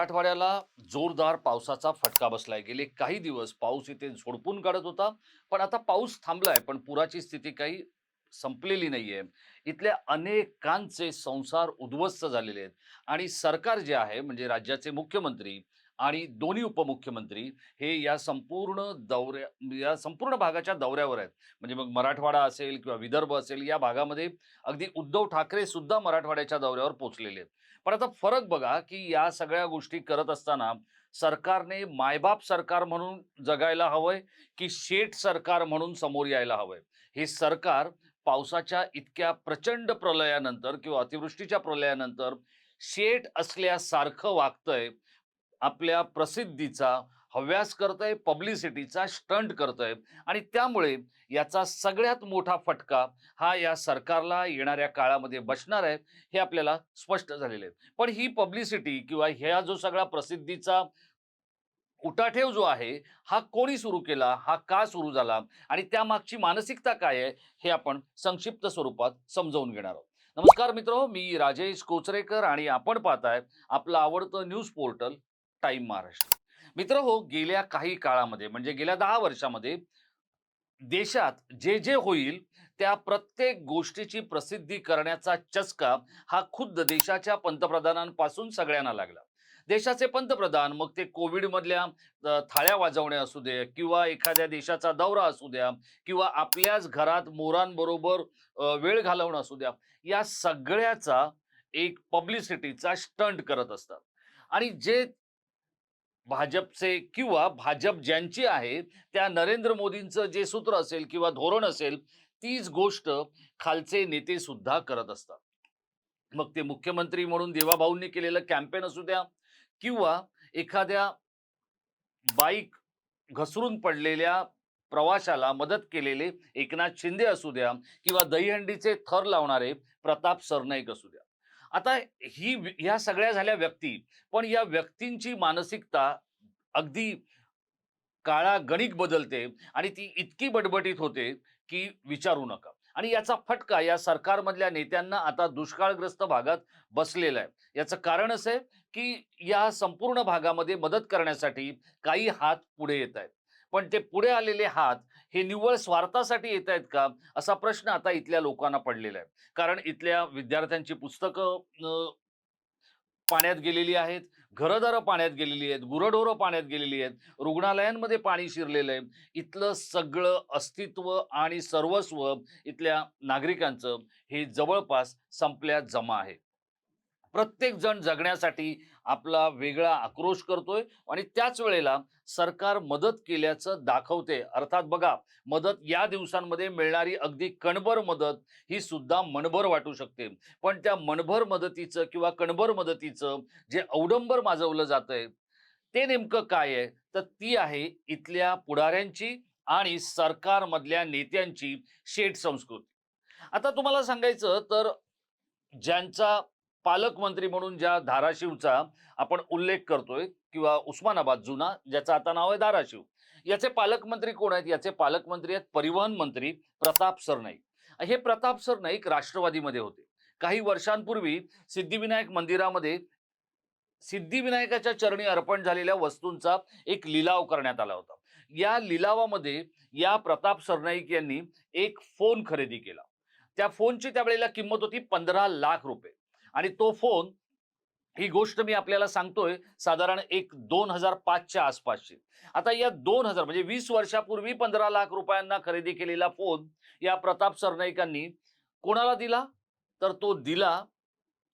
मराठवाड्याला जोरदार पावसाचा फटका बसलाय. गेले काही दिवस पाऊस इथे झोडपून काढत होता पण आता पाऊस थांबलाय पण पुराची स्थिती काही संपलेली नाहीये. इथल्या अनेकांचे संसार उद्ध्वस्त झालेले आहेत. आणि सरकार जे आहे म्हणजे राज्याचे मुख्यमंत्री आणि दोन्ही उपमुख्यमंत्री हे या संपूर्ण दौऱ्या या संपूर्ण भागाच्या दौऱ्यावर आहेत. म्हणजे मग मराठवाडा असेल किंवा विदर्भ असेल या भागामध्ये अगदी उद्धव ठाकरे सुद्धा मराठवाड्याच्या दौऱ्यावर पोचलेले आहेत. पण आता फरक बघा की या सगळ्या गोष्टी करत असताना सरकारने मायबाप सरकार म्हणून जगायला हवंय की शेठ सरकार म्हणून समोर यायला हवंय? हे सरकार पावसाच्या इतक्या प्रचंड प्रलयानंतर किंवा अतिवृष्टीच्या प्रलयानंतर शेट असल्यासारखं वागतंय आपल्या प्रसिद्धीचा हव्यास करतोय पब्लिसिटीचा स्टंट करतोय. आणि त्यामुळे याचा सगळ्यात मोठा फटका हा या सरकारला येणाऱ्या काळामध्ये बसणार आहे हे आपल्याला स्पष्ट झालेले आहे. पण ही पब्लिसिटी किंवा ह्या जो सगळा प्रसिद्धीचा उटाठेव जो आहे हा कोणी सुरू केला हा का सुरू झाला आणि त्यामागची मानसिकता काय आहे हे आपण संक्षिप्त स्वरूपात समजावून घेणार आहोत. नमस्कार मित्र मी राजेश कोचरेकर आणि आपण पाहताय आपलं आवडतं न्यूज पोर्टल टाइम महाराष्ट्र. मित्र हो गेल्या काही काळामध्ये म्हणजे गेल्या दहा वर्षामध्ये देशात जे जे होईल त्या प्रत्येक गोष्टीची प्रसिद्धी करण्याचा चस्का हा खुद्द देशाच्या पंतप्रधानांपासून सगळ्यांना लागला. देशाचे पंतप्रधान मग ते कोविडमधल्या थाळ्या वाजवणे असू दे किंवा एखाद्या देशाचा दौरा असू द्या किंवा आपल्याच घरात मोरांबरोबर वेळ घालवणं असू द्या या सगळ्याचा एक पब्लिसिटीचा स्टंट करत असतात. आणि जे भाजपचे किंवा भाजप ज्यांची आहे त्या नरेंद्र मोदींचं जे सूत्र असेल किंवा धोरण असेल तीच गोष्ट खालचे नेते सुद्धा करत असतात. मग ते मुख्यमंत्री म्हणून देवाभाऊंनी केलेलं कॅम्पेन असू द्या किंवा एखाद्या बाईक घसरून पडलेल्या प्रवाशाला मदत केलेले एकनाथ शिंदे असू द्या किंवा दहीहंडीचे थर लावणारे प्रताप सरनाईक असू द्या. आता ही ह्या सगळ्या झाल्या व्यक्ती. पण या व्यक्तींची मानसिकता अगदी काळा गणिक बदलते आणि ती इतकी बटबटीत होते की विचारू नका. आणि याचा फटका या सरकारमधल्या नेत्यांना आता दुष्काळग्रस्त भागात बसलेला आहे. याचं कारण असं आहे की या संपूर्ण भागामध्ये मदत करण्यासाठी काही हात पुढे येत आहेत. पण ते पुढे आलेले हात हे निव्वळ स्वार्थासाठी येत आहेत का? असा प्रश्न आता इथल्या लोकांना पडलेला आहे. कारण इथल्या विद्यार्थ्यांची पुस्तकं पाण्यात गेलेली आहेत घरदारं पाण्यात गेलेली आहेत गुरढोरं पाण्यात गेलेली आहेत रुग्णालयांमध्ये पाणी शिरलेलं आहे. इथलं सगळं अस्तित्व आणि सर्वस्व इथल्या नागरिकांचं हे जवळपास संपल्यात जमा आहे. प्रत्येक जण जगण्यासाठी आपला वेगळा आक्रोश करतोय आणि त्याच वेळेला सरकार मदत केल्याचं दाखवते. अर्थात बघा मदत या दिवसांमध्ये मिळणारी अगदी कणभर मदत ही सुद्धा मनभर वाटू शकते. पण त्या मनभर मदतीचं किंवा कणभर मदतीचं जे अवडंबर माजवलं जातंय ते नेमकं काय आहे? तर ती आहे इथल्या पुढाऱ्यांची आणि सरकारमधल्या नेत्यांची शेठ संस्कृती. आता तुम्हाला सांगायचं तर ज्यांचा पालकमंत्री म्हणून ज्या धाराशिवचा आपण उल्लेख करतोय किंवा उस्मानाबाद जुना ज्याचं आता नाव आहे धाराशिव याचे पालकमंत्री कोण आहेत? याचे पालकमंत्री आहेत परिवहन मंत्री प्रताप सरनाईक. हे प्रताप सरनाईक राष्ट्रवादीमध्ये होते. काही वर्षांपूर्वी सिद्धिविनायक मंदिरामध्ये सिद्धिविनायकाच्या चरणी अर्पण झालेल्या वस्तूंचा एक लिलाव करण्यात आला होता. या लिलावामध्ये या प्रताप सरनाईक यांनी एक फोन खरेदी केला. त्या फोनची त्यावेळेला किंमत होती पंधरा लाख रुपये. आणि तो फोन ही गोष्ट मी आपल्याला सांगतोय साधारण एक दोन हजार पाचच्या आसपासची. आता या दोन हजार म्हणजे वीस वर्षापूर्वी पंधरा लाख रुपयांना खरेदी केलेला फोन या प्रताप सरनाईकांनी कोणाला दिला? तर तो दिला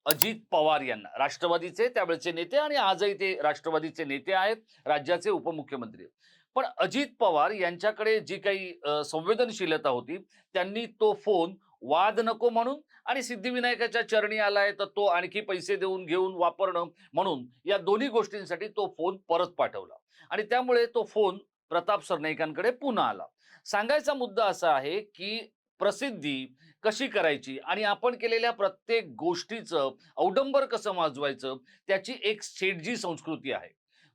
अजित पवार यांना राष्ट्रवादीचे त्यावेळेचे नेते आणि आजही ते राष्ट्रवादीचे नेते आहेत राज्याचे उपमुख्यमंत्री. पण अजित पवार यांच्याकडे जी काही संवेदनशीलता होती त्यांनी तो फोन वाद नको म्हणून आणि सिद्धिविनायकाच्या चरणी आलाय तर तो आणखी पैसे देऊन घेऊन वापरणं म्हणून या दोन्ही गोष्टींसाठी तो फोन परत पाठवला. आणि त्यामुळे तो फोन प्रताप सरनाईकांकडे पुन्हा आला. सांगायचा मुद्दा असा आहे की प्रसिद्धी कशी करायची आणि आपण केलेल्या प्रत्येक गोष्टीचं औडंबर कसं वाजवायचं त्याची एक शेटजी संस्कृती आहे.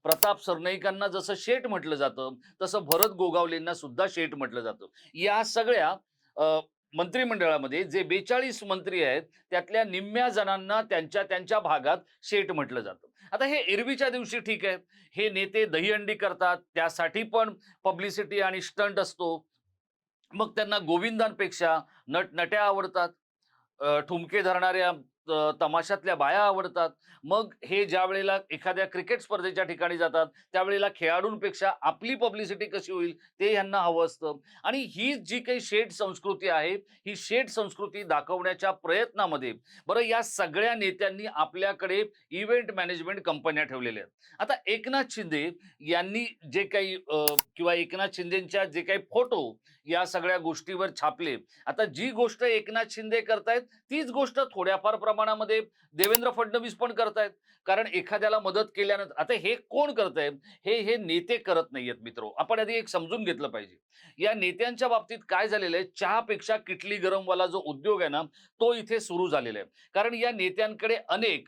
प्रताप सरनाईकांना जसं शेट म्हटलं जातं तसं भरत गोगावलेंना सुद्धा शेट म्हटलं जातं. या सगळ्या मंत्रिमंडळामध्ये जे बेचाळीस मंत्री आहेत त्यातल्या निम्म्या जणांना त्यांच्या त्यांच्या भागात शेट म्हटलं जातं. आता हे एरवीच्या दिवशी ठीक आहे. हे नेते दहीहंडी करतात त्यासाठी पण पब्लिसिटी आणि स्टंट असतो. मग त्यांना गोविंदांपेक्षा नटनट्या आवडतात. ठुमके धरणाऱ्या तमाशातल्या बाया आवडतात. मग हे ज्या वेळेला एखाद्या क्रिकेट स्पर्धेच्या ठिकाणी जातात त्यावेळेला खेळाडूंपेक्षा आपली पब्लिसिटी कशी होईल ते यांना हवं असतं. आणि ही जी काही शेट संस्कृती आहे ही शेट संस्कृती दाखवण्याच्या प्रयत्नामध्ये बरं या सगळ्या नेत्यांनी आपल्याकडे इव्हेंट मॅनेजमेंट कंपन्या ठेवलेल्या आहेत. आता एकनाथ शिंदे यांनी जे काही किंवा एकनाथ शिंदेंच्या जे काही फोटो या सगळ्या गोष्टीवर छापले. आता जी गोष्ट एकनाथ शिंदे करतायत तीच गोष्ट थोड्याफार प्रमाणामध्ये देवेंद्र फडणवीस पण करतायत. कारण एखाद्याला मदत केल्यानंतर आता हे कोण करतायत हे हे नेते करत नाहीयेत मित्र. आपण आधी एक समजून घेतलं पाहिजे. या नेत्यांच्या बाबतीत काय झालेलं आहे? चहापेक्षा किटली गरमवाला जो उद्योग आहे ना तो इथे सुरू झालेला आहे. कारण या नेत्यांकडे अनेक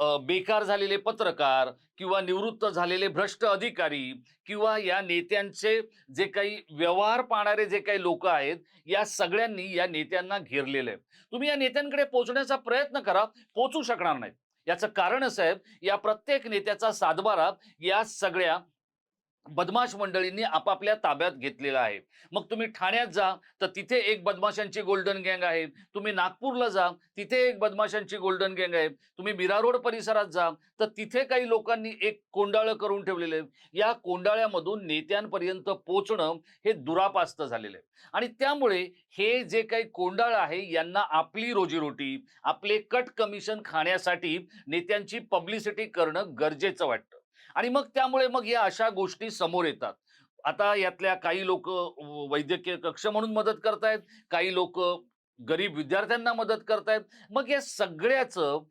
बेकार झालेले पत्रकार किंवा निवृत्त झालेले भ्रष्ट अधिकारी किंवा या नेत्यांचे जे काही व्यवहार पाहणारे जे काही लोक आहेत या सगळ्यांनी या नेत्यांना घेरलेलं आहे. तुम्ही या नेत्यांकडे पोहोचण्याचा प्रयत्न करा पोचू शकणार नाहीत. याचं कारण असं आहे या प्रत्येक नेत्याचा सातबारा या सगळ्या बदमाश मंडळींनी आपापल्या ताब्यात घेतलेला आहे. मग तुम्ही ठाण्यात जा तर तिथे एक बदमाशांची गोल्डन गँग आहे. तुम्ही नागपूरला जा तिथे एक बदमाशांची गोल्डन गँग आहे. तुम्ही मीरा रोड परिसरात जा तर तिथे काही लोकांनी एक कोंडाळं करून ठेवलेलं. आहे या कोंडाळ्यामधून नेत्यांपर्यंत पोचणं हे दुरापास्त झालेलं आहे. आणि त्यामुळे हे जे काही कोंडाळ आहे यांना आपली रोजीरोटी आपले कट कमिशन खाण्यासाठी नेत्यांची पब्लिसिटी करणं गरजेचं वाटतं. आणि मग त्यामुळे मग या अशा गोष्टी समोर येतात. आता यातल्या काही लोक वैद्यकीय कक्ष म्हणून मदत करतायत काही लोक गरीब विद्यार्थ्यांना मदत करतायत. मग या सगळ्याचं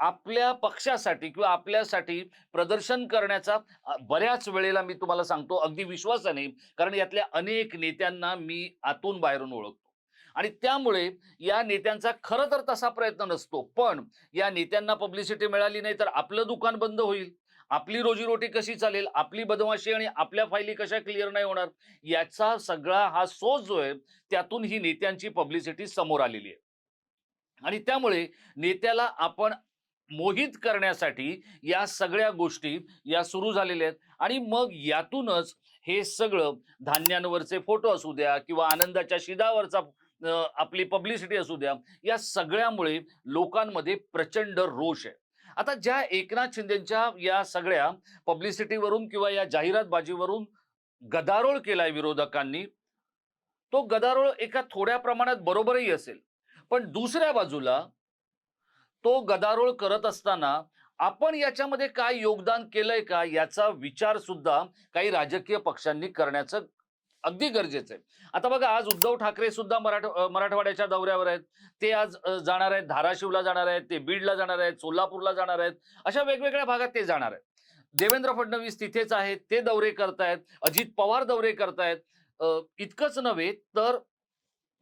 आपल्या पक्षासाठी किंवा आपल्यासाठी प्रदर्शन करण्याचा बऱ्याच वेळेला मी तुम्हाला सांगतो अगदी विश्वासाने कारण यातल्या अनेक नेत्यांना मी आतून बाहेरून ओळखतो. आणि त्यामुळे या नेत्यांचा खरं तर तसा प्रयत्न नसतो पण या नेत्यांना पब्लिसिटी मिळाली नाही तर आपलं दुकान बंद होईल. आपली रोजीरोटी कशी चालेल आपली बदमाशी आणि आपल्या फायली कशा क्लिअर नाही होणार याचा सगळा हा सोच जो आहे त्यातून ही नेत्यांची पब्लिसिटी समोर आलेली आहे. आणि त्यामुळे नेत्याला आपण मोहित करण्यासाठी या सगळ्या गोष्टी या सुरू झालेल्या आहेत. आणि मग यातूनच हे सगळं धान्यांवरचे फोटो असू द्या किंवा आनंदाच्या शिदावरचा आपली पब्लिसिटी असू द्या या सगळ्यामुळे लोकांमध्ये प्रचंड रोष आहे. आता ज्या एकनाथ शिंदेच्या या सगळ्या पब्लिसिटीवरून किंवा या जाहिरातबाजीवरून गदारोळ केलाय विरोधकांनी तो गदारोळ एका थोड्या प्रमाणात बरोबरही असेल. पण दुसऱ्या बाजूला तो गदारोळ करत असताना आपण याच्यामध्ये काय योगदान केलंय का याचा विचार सुद्धा काही राजकीय पक्षांनी करण्याचं अगदी गरजेचं आहे. आता बघा आज उद्धव ठाकरे सुद्धा मराठ मराठवाड्याच्या दौऱ्यावर आहेत. ते आज जाणार आहेत धाराशिवला जाणार आहेत ते बीडला जाणार आहेत सोलापूरला जाणार आहेत अशा वेगवेगळ्या भागात ते जाणार आहेत. देवेंद्र फडणवीस तिथेच आहेत ते दौरे करतायत अजित पवार दौरे करतायत. इतकंच नव्हे तर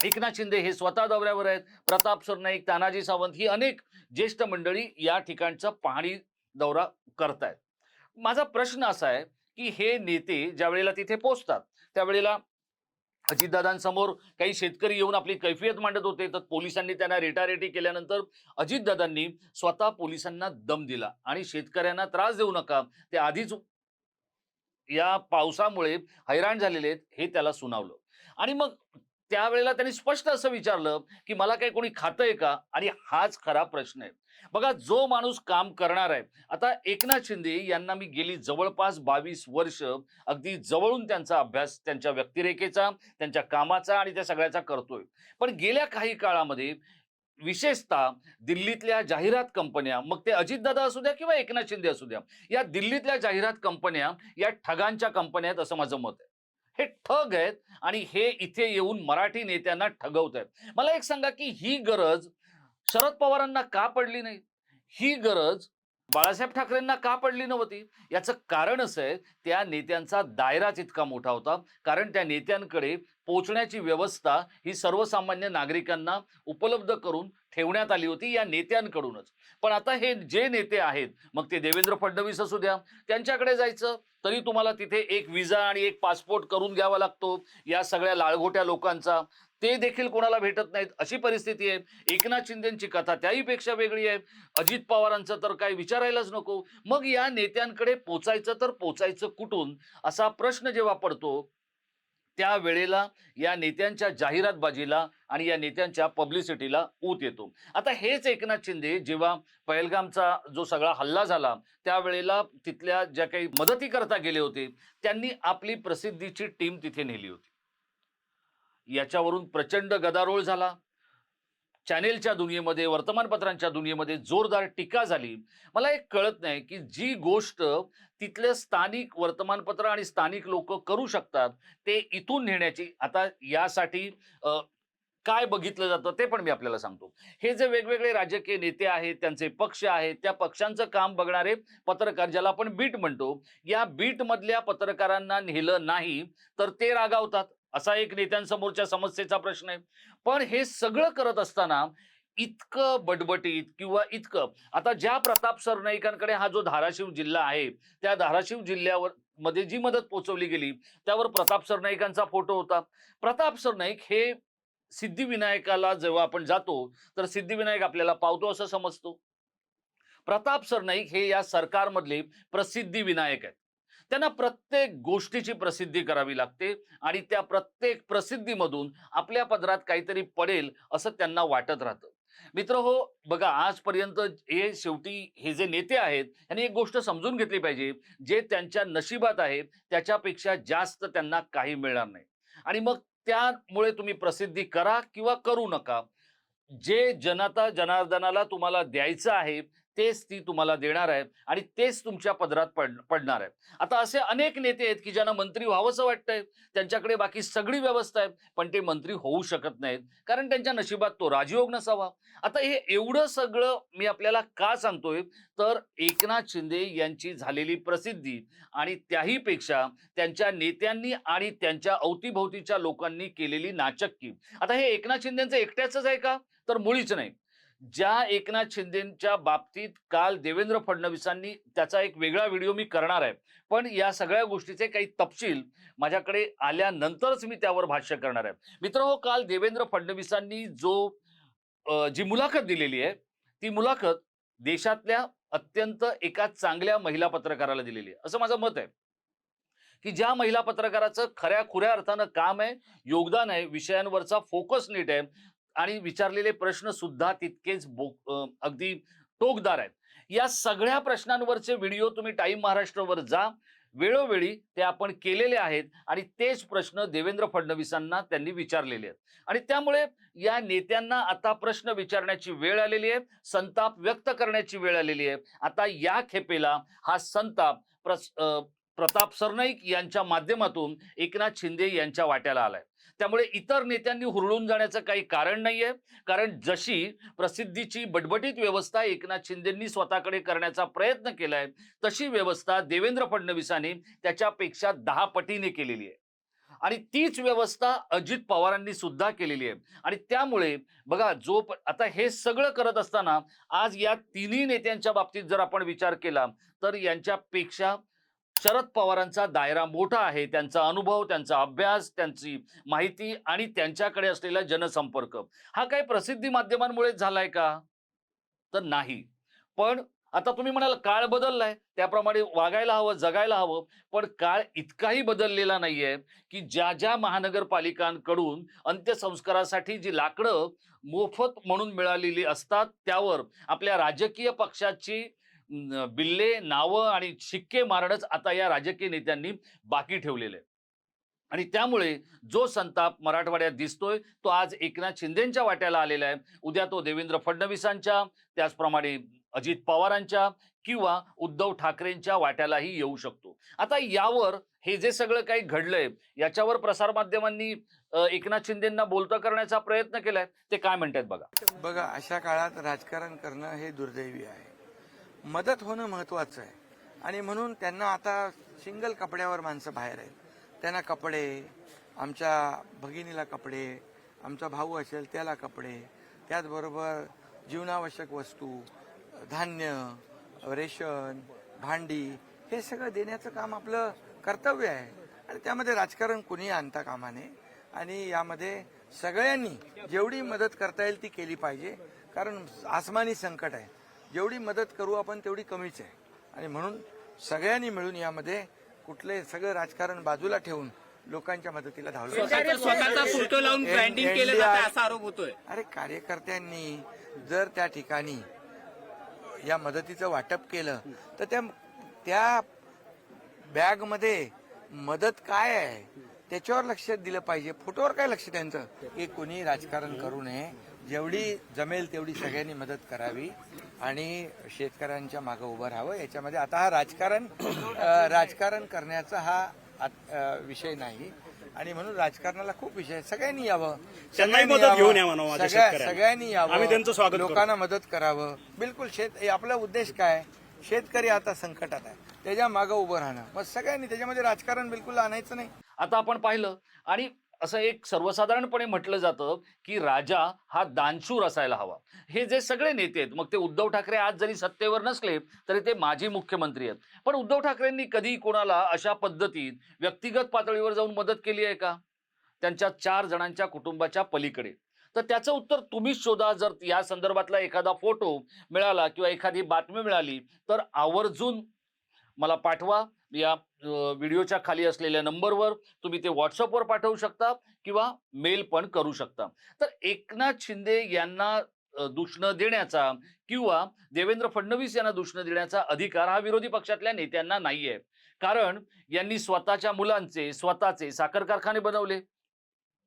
एकनाथ शिंदे हे स्वतः दौऱ्यावर आहेत. प्रताप सरनाईक तानाजी सावंत ही अनेक ज्येष्ठ मंडळी या ठिकाणचा पाहणी दौरा करतायत. माझा प्रश्न असा आहे की हे नेते ज्या वेळेला तिथे पोचतात त्यावेळेला अजितदादांसमोर काही शेतकरी येऊन आपली कैफियत मांडत होते. तर पोलिसांनी त्यांना रेटारेटी केल्यानंतर अजितदादांनी स्वतः पोलिसांना दम दिला. आणि शेतकऱ्यांना त्रास देऊ नका. ते आधीच या पावसामुळे हैराण झालेले आहेत हे त्याला सुनावलं. आणि मग त्यावेळेला त्यांनी स्पष्ट असं विचारलं की मला काही कोणी खातंय का? आणि हाच खरा प्रश्न आहे. बघा जो माणूस काम करणार आहे आता एकनाथ शिंदे यांना मी गेली जवळपास बावीस वर्ष अगदी जवळून त्यांचा अभ्यास त्यांच्या व्यक्तिरेखेचा त्यांच्या कामाचा आणि त्या सगळ्याचा करतोय. पण गेल्या काही काळामध्ये विशेषतः दिल्लीतल्या जाहिरात कंपन्या मग ते अजितदादा असू द्या किंवा एकनाथ शिंदे असू द्या या दिल्लीतल्या जाहिरात कंपन्या या ठगांच्या कंपन्या आहेत असं माझं मत आहे. हे ठग आहेत आणि हे इथे येऊन मराठी नेत्यांना ठगवत आहेत मला एक सांगा की ही गरज शरद पवारांना का पडली नाही? ही गरज बाळासाहेब ठाकरेंना का पडली नव्हती? याचं कारण असं आहे त्या नेत्यांचा दायराच इतका मोठा होता. कारण त्या नेत्यांकडे पोचण्याची व्यवस्था ही सर्वसामान्य नागरिकांना उपलब्ध करून ठेवण्यात आली होती या नेत्यांकडूनच. पण आता हे जे नेते आहेत मग ते देवेंद्र फडणवीस असू द्या त्यांच्याकडे जायचं? तरी तुम्हाला तिथे एक विजा आणि एक पासपोर्ट करून घ्यावा लागतो. या सगळ्या लाळघोट्या लोकांचा. ते देखील कोणाला भेटत नाहीत अशी परिस्थिती आहे. एकनाथ शिंदेची कथा त्याहीपेक्षा वेगळी आहे. अजित पवारांचं तर काय विचारायलाच नको. मग या नेत्यांकडे पोचायचं तर पोचायचं कुठून? असा प्रश्न जेव्हा पडतो त्या वेळेला या नेत्यांच्या जाहिरातबाजीला आणि या नेत्यांच्या पब्लिसिटीला ऊत येतो. आता हेच एकनाथ शिंदे जेव्हा पहलगामचा जो सगळा हल्ला झाला त्यावेळेला तिथल्या ज्या काही मदती करता गेले होते त्यांनी आपली प्रसिद्धीची टीम तिथे नेली होती. याच्यावरून प्रचंड गदारोळ झाला. चॅनेलच्या दुनियेमध्ये वर्तमानपत्रांच्या दुनियेमध्ये जोरदार टीका झाली. मला एक कळत नाही की जी गोष्ट तिथले स्थानिक वर्तमानपत्र आणि स्थानिक लोक करू शकतात ते इथून नेण्याची. आता यासाठी काय बघितलं जातं ते पण मी आपल्याला सांगतो. हे जे वेगवेगळे राजकीय नेते आहेत त्यांचे पक्ष आहेत त्या पक्षांचं काम बघणारे पत्रकार ज्याला आपण बीट म्हणतो या बीट मधल्या पत्रकारांना नेलं नाही तर ते रागावतात. असा एक नेत्यांसमोरच्या समस्येचा प्रश्न आहे. पण हे सगळं करत असताना इतकं बटबटीत किंवा इतकं. आता ज्या प्रताप सरनाईकांकडे हा जो धाराशिव जिल्हा आहे त्या धाराशिव जिल्ह्यावर मध्ये जी मदत पोहोचवली गेली त्यावर प्रताप सरनाईकांचा फोटो होता. प्रताप सरनाईक हे सिद्धिविनायकाला जेव्हा आपण जातो तर सिद्धिविनायक आपल्याला पावतो असं समजतो. प्रताप सरनाईक हे या सरकारमधले प्रसिद्धी विनायक आहेत. त्यांना प्रत्येक गोष्टीची प्रसिद्धी करावी लागते आणि त्या प्रत्येक प्रसिद्धीमधून आपल्या पदरात काहीतरी पडेल असं त्यांना वाटत राहतं. मित्र हो बघा आजपर्यंत हे शेवटी हे जे नेते आहेत यांनी एक गोष्ट समजून घेतली पाहिजे जे त्यांच्या नशिबात आहे त्याच्यापेक्षा जास्त त्यांना काही मिळणार नाही. आणि मग त्यामुळे तुम्ही प्रसिद्धी करा किंवा करू नका. जे जनता जनार्दनाला तुम्हाला द्यायचं आहे तेच ती तुम्हाला देणार आहे आणि तेच तुमच्या पदरात पड पडणार आहे. आता असे अनेक नेते आहेत की ज्यांना मंत्री व्हावंसं वाटतंय त्यांच्याकडे बाकी सगळी व्यवस्था आहे पण ते मंत्री होऊ शकत नाहीत कारण त्यांच्या नशिबात तो राजयोग नसावा. आता हे एवढं सगळं मी आपल्याला का सांगतोय? तर एकनाथ शिंदे यांची झालेली प्रसिद्धी आणि त्याहीपेक्षा त्यांच्या नेत्यांनी आणि त्यांच्या अवतीभोवतीच्या लोकांनी केलेली नाचक्की. आता हे एकनाथ शिंदेचं एकट्याच आहे का? तर मुळीच नाही. ज्या एकनाथ शिंदेच्या बाबतीत काल देवेंद्र फडणवीसांनी त्याचा एक वेगळा व्हिडिओ मी करणार आहे. पण या सगळ्या गोष्टीचे काही तपशील माझ्याकडे आल्यानंतरच मी त्यावर भाष्य करणार आहे. मित्र हो काल देवेंद्र फडणवीसांनी जो जी मुलाखत दिलेली आहे ती मुलाखत देशातल्या अत्यंत एका चांगल्या महिला पत्रकाराला दिलेली आहे. असं माझं मत आहे. की ज्या महिला पत्रकाराचं खऱ्या खुऱ्या अर्थानं काम आहे योगदान आहे विषयांवरचा फोकस नीट आहे आणि विचारलेले प्रश्न सुद्धा तितकेच बो अगदी टोकदार आहेत. या सगळ्या प्रश्नांवरचे व्हिडिओ तुम्ही टाईम महाराष्ट्रावर जा. वेळोवेळी ते आपण केलेले आहेत आणि तेच प्रश्न देवेंद्र फडणवीसांना त्यांनी विचारलेले आहेत. आणि त्यामुळे या नेत्यांना आता प्रश्न विचारण्याची वेळ आलेली आहे. संताप व्यक्त करण्याची वेळ आलेली आहे. आता या खेपेला हा संताप प्रस प्रताप सरनाईक यांच्या माध्यमातून एकनाथ शिंदे यांच्या वाट्याला आलाय. त्यामुळे इतर नेत्यांनी हुरळून जाण्याचं काही कारण नाहीये. कारण जशी प्रसिद्धीची बटबटीत व्यवस्था एकनाथ शिंदेंनी स्वतःकडे करण्याचा प्रयत्न केलाय तशी व्यवस्था देवेंद्र फडणवीसांनी त्याच्यापेक्षा दहा पटीने केलेली आहे. आणि तीच व्यवस्था अजित पवारांनी सुद्धा केलेली आहे. आणि त्यामुळे बघा जो प- आता हे सगळं करत असताना आज या तिन्ही नेत्यांच्या बाबतीत जर आपण विचार केला तर यांच्यापेक्षा शरद पवारांचा दायरा मोठा आहे. त्यांचा अनुभव त्यांचा अभ्यास त्यांची माहिती आणि त्यांच्याकडे असलेला जनसंपर्क. हा काही प्रसिद्धी माध्यमांमुळे झालाय का? तर नाही. पण आता तुम्ही म्हणाल काळ बदललाय. त्याप्रमाणे वागायला हवं जगायला हवं. पण काळ इतकाही बदललेला नाहीये की ज्या ज्या महानगरपालिकांकडून अंत्यसंस्कारासाठी जी लाकडं मोफत म्हणून मिळालेली असतात त्यावर आपल्या राजकीय पक्षाची बिल्ले नावं आणि शिक्के मारणंच आता या राजकीय नेत्यांनी बाकी ठेवलेले आहे. आणि त्यामुळे जो संताप मराठवाड्यात दिसतोय तो आज एकनाथ शिंदेच्या वाट्याला आलेला आहे. उद्या तो देवेंद्र फडणवीसांच्या त्याचप्रमाणे अजित पवारांच्या किंवा उद्धव ठाकरेंच्या वाट्यालाही येऊ शकतो. आता यावर हे जे सगळं काही घडलंय याच्यावर प्रसारमाध्यमांनी एकनाथ शिंदेंना बोलतं करण्याचा प्रयत्न केलाय. ते काय म्हणतात बघा? बघा अशा काळात राजकारण करणं हे दुर्दैवी आहे. मदत होणं महत्वाचं आहे. आणि म्हणून त्यांना आता सिंगल कपड्यावर माणसं बाहेर आहेत. त्यांना कपडे आमच्या भगिनीला कपडे आमचा भाऊ असेल त्याला कपडे त्याचबरोबर जीवनावश्यक वस्तू धान्य रेशन भांडी हे सगळं देण्याचं काम आपलं कर्तव्य आहे. आणि त्यामध्ये राजकारण कुणी आणता कामा नये आणि यामध्ये सगळ्यांनी जेवढी मदत करता येईल ती केली पाहिजे. कारण आसमानी संकट आहे. जेवढी मदत करू आपण तेवढी कमीच आहे. आणि म्हणून सगळ्यांनी मिळून यामध्ये कुठले सगळं राजकारण बाजूला ठेवून लोकांच्या मदतीला धावलं स्वतःचा फोटो लावून एन- ब्रँडिंग केलं NDI जातं असा आरोप होतोय. अरे कार्यकर्त्यांनी जर त्या ठिकाणी या मदतीचं वाटप केलं तर त्या त्या बॅगमध्ये मदत काय आहे? त्याच्यावर लक्ष दिलं पाहिजे. फोटोवर काय लक्ष त्यांचं की कोणी राजकारण करू नये. जेवढी जमेल तेवढी सगळ्यांनी मदत करावी आणि शेतकऱ्यांच्या मागे उभं राहावं याच्यामध्ये आता हा राजकारण राजकारण करण्याचा हा विषय नाही आणि म्हणून राजकारणाला खूप विषय आहे. सगळ्यांनी यावं सगळ्यांनी मदत यावं. घेऊन या म्हणावं माझ्या सगळ्या- शेतकऱ्यांना. सगळ्यांनी यावं आम्ही त्यांचं स्वागत करू. लोकांना मदत करावं बिलकुल शेत आपला उद्देश काय शेतकरी आता संकटात आहे त्याच्यामागे उभं राहणं मग सगळ्यांनी त्याच्यामध्ये राजकारण बिलकुल आणायचं नाही आता आपण पाहिलं आणि असं एक सर्वसाधारणपणे म्हटलं जातं की राजा हा दानशूर असायला हवा. हे जे सगळे नेते आहेत मग ते उद्धव ठाकरे आज जरी सत्तेवर नसले तरी ते माजी मुख्यमंत्री आहेत. पण उद्धव ठाकरेंनी कधी कोणाला अशा पद्धतीत व्यक्तिगत पातळीवर जाऊन मदत केली आहे का? त्यांच्या चार जणांच्या कुटुंबाच्या पलीकडे. तर त्याचं उत्तर तुम्हीच शोधा. जर या संदर्भातला एखादा फोटो मिळाला किंवा एखादी बातमी मिळाली तर आवर्जून मला पाठवा. या व्हिडिओच्या खाली असलेल्या नंबरवर तुम्ही ते व्हॉट्सअपवर पाठवू शकता किंवा मेल पण करू शकता. तर एकनाथ शिंदे यांना दुष्ण दूषणं देण्याचा किंवा देवेंद्र फडणवीस यांना दूषणं देण्याचा अधिकार हा विरोधी पक्षातल्या नेत्यांना नाहीये. कारण यांनी स्वतःच्या मुलांचे स्वतःचे साखर कारखाने बनवले.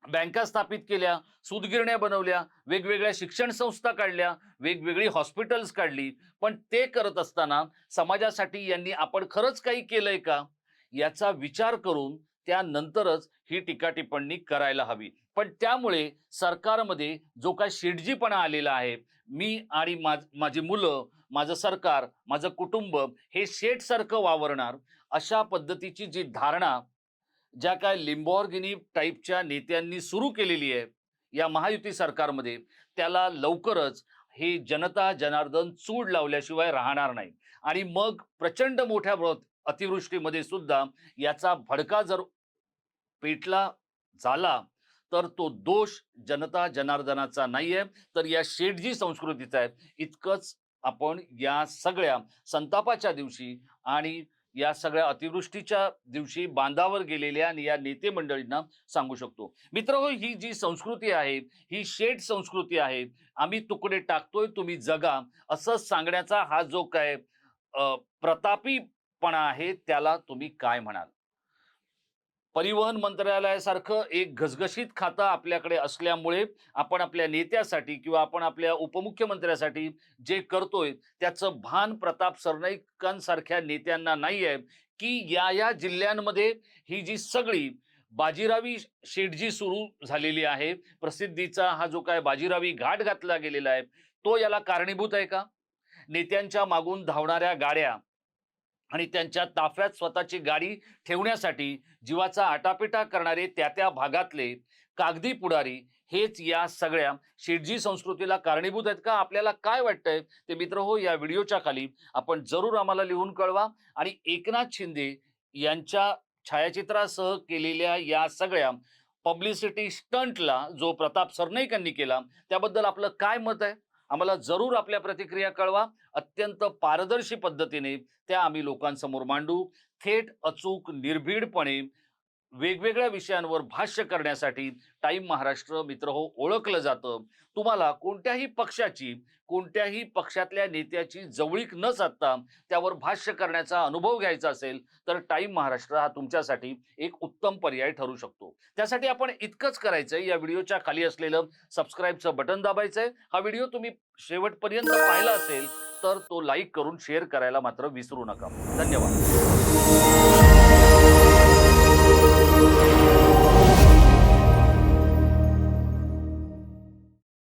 बँका स्थापित केल्या सूतगिरण्या बनवल्या वेगवेगळ्या शिक्षण संस्था काढल्या वेगवेगळी हॉस्पिटल्स काढली. पण ते करत असताना समाजासाठी यांनी आपण खरंच काही केलंय का? याचा विचार करून त्यानंतरच ही टीका टिप्पणी करायला हवी. पण त्यामुळे सरकारमध्ये जो काय शिडजीपणा आलेला आहे मी आणि माझ माझी मुलं माझं सरकार माझं कुटुंब हे शेठसारखं वावरणार अशा पद्धतीची जी धारणा ज्या काय लिंबॉर्गिनी टाईपच्या नेत्यांनी सुरू केलेली आहे या महायुती सरकारमध्ये त्याला लवकरच हे जनता जनार्दन चूड लावल्याशिवाय राहणार नाही. आणि मग प्रचंड मोठ्या अतिवृष्टीमध्ये सुद्धा याचा भडका जर पेटला झाला तर तो दोष जनता जनार्दनाचा नाही आहे तर या शेठजी संस्कृतीचा आहे. इतकंच आपण या सगळ्या संतापाच्या दिवशी आणि या सगळ्या अतिवृष्टीच्या दिवशी बांधावर गेलेल्या आणि या नेते मंडळींना सांगू शकतो. मित्र हो, ही जी संस्कृती आहे ही शेट संस्कृती आहे आम्ही तुकडे टाकतोय तुम्ही जगा असं सांगण्याचा हा जो काय प्रतापीपणा आहे त्याला तुम्ही काय म्हणाल? परिवहन मंत्रालयासारखं एक घसघशीत खातं आपल्याकडे असल्यामुळे आपण आपल्या नेत्यासाठी किंवा आपण आपल्या उपमुख्यमंत्र्यासाठी जे करतोय त्याचं भान प्रताप सरनाईकांसारख्या नेत्यांना नाही आहे की या या जिल्ह्यांमध्ये ही जी सगळी बाजीरावी शेटजी सुरू झालेली आहे प्रसिद्धीचा हा जो काय बाजीरावी घाट घातला गेलेला आहे तो याला कारणीभूत आहे का? नेत्यांच्या मागून धावणाऱ्या गाड्या आणि त्यांच्या ताफ्यात स्वतःची गाडी ठेवण्यासाठी जीवाचा आटापिटा करणारे त्या त्या भागातले कागदी पुढारी हेच या सगळ्या शेटजी संस्कृतीला कारणीभूत आहेत का? आपल्याला काय वाटतंय? ते मित्र हो या व्हिडिओच्या खाली आपण जरूर आम्हाला लिहून कळवा. आणि एकनाथ शिंदे यांच्या छायाचित्रासह केलेल्या या सगळ्या पब्लिसिटी स्टंटला जो प्रताप सरनाईक यांनी केला त्याबद्दल आपलं काय मत आहे? आम्हाला जरूर आपल्या प्रतिक्रिया कळवा. अत्यंत पारदर्शी पद्धतीने त्या आम्ही लोकांसमोर मांडू. थेट अचूक निर्भीडपणे वेगवेगळ्या विषयांवर भाष्य करण्यासाठी टाईम महाराष्ट्र मित्र हो ओळखलं जातं. तुम्हाला कोणत्याही पक्षाची कोणत्याही पक्षातल्या नेत्याची जवळीक न साधता त्यावर भाष्य करण्याचा अनुभव घ्यायचा असेल तर टाईम महाराष्ट्र हा तुमच्यासाठी एक उत्तम पर्याय ठरू शकतो. त्यासाठी आपण इतकंच करायचंय या व्हिडिओच्या खाली असलेलं सबस्क्राईबचं बटन दाबायचंय. हा व्हिडिओ तुम्ही शेवटपर्यंत पाहिला असेल तर तो लाईक करून शेअर करायला मात्र विसरू नका. धन्यवाद. Thank you.